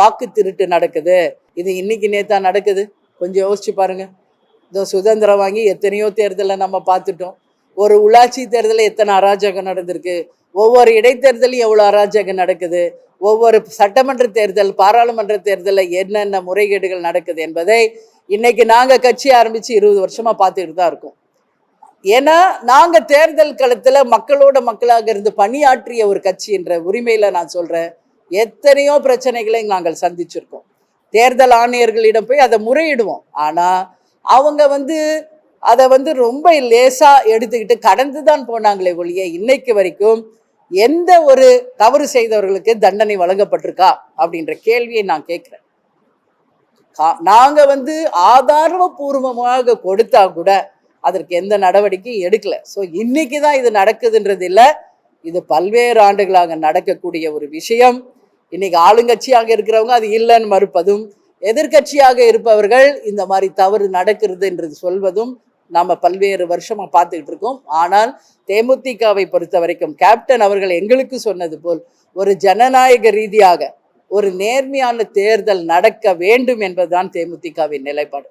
வாக்கு திருட்டு நடக்குது. இது இன்னைக்கு நேத்தா நடக்குது. கொஞ்சம் யோசிச்சு பாருங்க. இந்த சுதந்திரம் வாங்கி எத்தனையோ தேர்தலை நம்ம பார்த்துட்டோம். ஒரு உள்ளாட்சி தேர்தலில் எத்தனை அராஜகம் நடந்திருக்கு. ஒவ்வொரு இடைத்தேர்தலும் எவ்வளோ அராஜகம் நடக்குது. ஒவ்வொரு சட்டமன்ற தேர்தல் பாராளுமன்ற தேர்தலில் என்னென்ன முறைகேடுகள் நடக்குது என்பதை இன்னைக்கு நாங்கள் கட்சி ஆரம்பித்து இருபது வருஷமாக பார்த்துக்கிட்டு தான் இருக்கோம். ஏன்னா நாங்கள் தேர்தல் களத்தில் மக்களோட மக்களாக இருந்து பணியாற்றிய ஒரு கட்சி என்ற உரிமையில் நான் சொல்கிறேன் எத்தனையோ பிரச்சனைகளை நாங்கள் சந்திச்சிருக்கோம். தேர்தல் ஆணையர்களிடம் போய் அதை முறையிடுவோம். ஆனால் அவங்க வந்து அதை வந்து ரொம்ப லேசாக எடுத்துக்கிட்டு கடந்து தான் போனாங்களே ஒழிய இன்னைக்கு வரைக்கும் எந்த ஒரு தவறு செய்தவர்களுக்கு தண்டனை வழங்கப்பட்டிருக்கா? அப்படின்ற கேள்வியை நான் கேட்குறேன். நாங்கள் வந்து ஆதாரபூர்வமாக கொடுத்தா கூட அதற்கு எந்த நடவடிக்கையும் எடுக்கல. ஸோ இன்னைக்கு தான் இது நடக்குதுன்றது இல்லை இது பல்வேறு ஆண்டுகளாக நடக்கக்கூடிய ஒரு விஷயம். இன்னைக்கு ஆளுங்கட்சியாக இருக்கிறவங்க அது இல்லைன்னு மறுப்பதும் எதிர்க்கட்சியாக இருப்பவர்கள் இந்த மாதிரி தவறு நடக்கிறது என்று சொல்வதும் நாம் பல்வேறு வருஷமாக பார்த்துக்கிட்டு இருக்கோம். ஆனால் தேமுதிகவை பொறுத்த வரைக்கும் கேப்டன் அவர்கள் எங்களுக்கு சொன்னது போல் ஒரு ஜனநாயக ரீதியாக ஒரு நேர்மையான தேர்தல் நடக்க வேண்டும் என்பதுதான் தேமுதிகவின் நிலைப்பாடு.